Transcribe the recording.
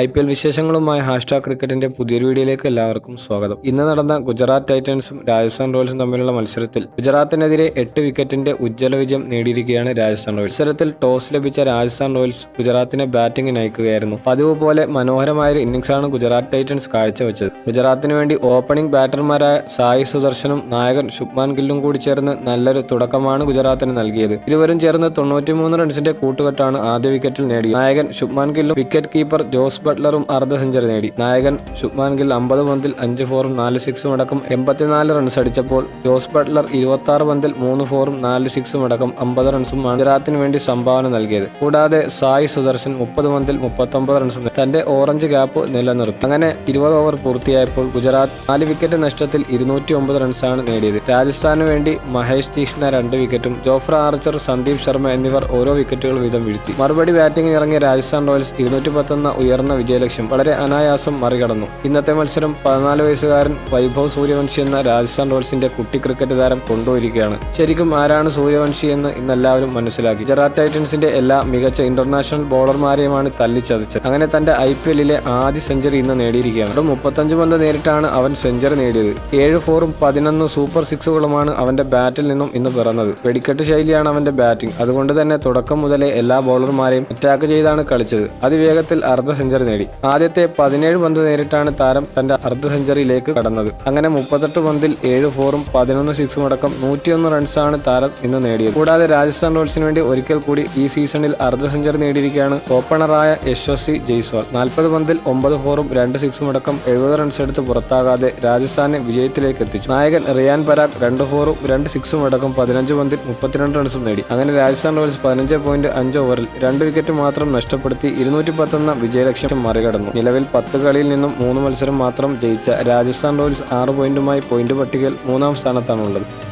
I P L വിശേഷങ്ങളുമായി hashtag ക്രിക്കറ്റിന്റെ പുതിയൊരു വീഡിയോയിലേക്ക് എല്ലാവർക്കും സ്വാഗതം. ഇന്ന് നടന്ന ഗുജറാത്ത് ടൈറ്റൻസും രാജസ്ഥാൻ റോയൽസും തമ്മിലുള്ള മത്സരത്തിൽ ഗുജറാത്തിനെതിരെ എട്ട് വിക്കറ്റിന്റെ ഉജ്ജ്വല വിജയം നേടിയിരിക്കുകയാണ് രാജസ്ഥാൻ റോയൽസ്. മത്സരത്തിൽ ടോസ് ലഭിച്ച രാജസ്ഥാൻ റോയൽസ് ഗുജറാത്തിനെ ബാറ്റിംഗിന് അയക്കുകയായിരുന്നു പതിവ് പോലെ മനോഹരമായ ഇന്നിംഗ്സാണ് ഗുജറാത്ത് ടൈറ്റൻസ് കാഴ്ചവെച്ചത്. ഗുജറാത്തിന് വേണ്ടി ഓപ്പണിംഗ് ബാറ്റർമാരായ സായി സുദർശനും നായകൻ ശുഭ്മാൻ ഗില്ലും കൂടി ചേർന്ന് നല്ലൊരു തുടക്കമാണ് ഗുജറാത്തിന് നൽകിയത്. ഇരുവരും ചേർന്ന് തൊണ്ണൂറ്റിമൂന്ന് റൺസിന്റെ കൂട്ടുകെട്ടാണ് ആദ്യ വിക്കറ്റിൽ നേടിയത്. നായകൻ ശുഭ്മാൻ ഗില്ലും വിക്കറ്റ് കീപ്പർ ജോസ് ബട്ട്ലറും അർദ്ധ സെഞ്ചുറി നേടി. നായകൻ ശുഭ്മാൻ ഗിൽ അമ്പത് പന്തിൽ അഞ്ച് ഫോറും നാല് സിക്സും അടക്കം എൺപത്തിനാല് റൺസ് അടിച്ചപ്പോൾ ജോസ് ബട്ട്ലർ ഇരുപത്തി ആറ് പന്തിൽ മൂന്ന് ഫോറും നാല് സിക്സും അടക്കം അമ്പത് റൺസും ഗുജറാത്തിന് വേണ്ടി സംഭാവന നൽകിയത്. കൂടാതെ സായി സുദർശൻ മുപ്പത് പന്തിൽ മുപ്പത്തൊമ്പത് റൺസും തന്റെ ഓറഞ്ച് ക്യാപ്പ് നിലനിർത്തി. അങ്ങനെ ഇരുപത് ഓവർ പൂർത്തിയായപ്പോൾ ഗുജറാത്ത് നാല് വിക്കറ്റ് നഷ്ടത്തിൽ ഇരുന്നൂറ്റി ഒമ്പത് റൺസാണ് നേടിയത്. രാജസ്ഥാന് വേണ്ടി മഹേഷ് തീക്ഷ്ണ രണ്ട് വിക്കറ്റും ജോഫ്ര ആർച്ചർ സന്ദീപ് ശർമ്മ എന്നിവർ ഓരോ വിക്കറ്റുകൾ വീതം വീഴ്ത്തി. മറുപടി ബാറ്റിംഗിന് ഇറങ്ങിയ രാജസ്ഥാൻ റോയൽസ് ഇരുന്നൂറ്റി പത്തെന്ന ഉയർന്ന വിജയലക്ഷ്യം വളരെ അനായാസം മറികടന്നു. ഇന്നത്തെ മത്സരം പതിനാല് വയസ്സുകാരൻ വൈഭവ് സൂര്യവംശി എന്ന രാജസ്ഥാൻ റോയൽസിന്റെ കുട്ടി ക്രിക്കറ്റ് താരം കൊണ്ടുപോയിരിക്കുകയാണ് ശരിക്കും ആരാണ് സൂര്യവംശി എന്ന് ഇന്നെല്ലാവരും മനസ്സിലാക്കി. ഗുജറാത്ത് ടൈറ്റൻസിന്റെ എല്ലാ മികച്ച ഇന്റർനാഷണൽ ബോളർമാരെയുമാണ് തല്ലിച്ചതച്ചത്. അങ്ങനെ തന്റെ ഐ പി എല്ലിലെ ആദ്യ സെഞ്ചുറി ഇന്ന് നേടിയിരിക്കുകയാണ്. വെറും മുപ്പത്തഞ്ച് പന്ത് നേരിട്ടാണ് അവൻ സെഞ്ചുറി നേടിയത്. ഏഴ് ഫോറും പതിനൊന്ന് സൂപ്പർ സിക്സുകളുമാണ് അവന്റെ ബാറ്റിൽ നിന്നും ഇന്ന് പിറന്നത്. വെടിക്കെട്ട് ശൈലിയാണ് അവന്റെ ബാറ്റിംഗ്. അതുകൊണ്ട് തന്നെ തുടക്കം മുതലേ എല്ലാ ബോളർമാരെയും അറ്റാക്ക് ചെയ്താണ് കളിച്ചത്. അതിവേഗത്തിൽ അർദ്ധ സെഞ്ചുറി നേടി. ആദ്യത്തെ പതിനേഴ് പന്ത് നേരിട്ടാണ് താരം തന്റെ അർദ്ധ സെഞ്ചുറിയിലേക്ക് കടന്നത്. അങ്ങനെ മുപ്പത്തെട്ട് പന്തിൽ ഏഴ് ഫോറും പതിനൊന്ന് സിക്സും അടക്കം നൂറ്റിയൊന്ന് റൺസാണ് താരം ഇന്ന് നേടിയത്. കൂടാതെ രാജസ്ഥാൻ റോയൽസിന് വേണ്ടി ഒരിക്കൽ കൂടി ഈ സീസണിൽ അർദ്ധ സെഞ്ചുറി നേടിയിരിക്കുകയാണ് ഓപ്പണറായ യശസ്വി ജയ്സ്വാൾ. നാൽപ്പത് പന്തിൽ ഒമ്പത് ഫോറും രണ്ട് സിക്സും അടക്കം എഴുപത് റൺസ് എടുത്ത് പുറത്താകാതെ രാജസ്ഥാനെ വിജയത്തിലേക്ക് എത്തിച്ചു. നായകൻ റിയാൻ പരാഗ് രണ്ട് ഫോറും രണ്ട് സിക്സും അടക്കം പതിനഞ്ച് പന്തിൽ മുപ്പത്തിരണ്ട് റൺസും നേടി. അങ്ങനെ രാജസ്ഥാൻ റോയൽസ് പതിനഞ്ച് പോയിന്റ് അഞ്ച് ഓവറിൽ രണ്ട് വിക്കറ്റ് മാത്രം നഷ്ടപ്പെടുത്തി ഇരുന്നൂറ്റി പത്തൊന്ന് വിജയലക്ഷ്യം മറികടന്നു. നിലവിൽ പത്ത് കളിയിൽ നിന്നും മൂന്ന് മത്സരം മാത്രം ജയിച്ച രാജസ്ഥാൻ റോയൽസ് ആറ് പോയിന്റുമായി പോയിന്റ് പട്ടികയിൽ മൂന്നാം സ്ഥാനത്താണുള്ളത്.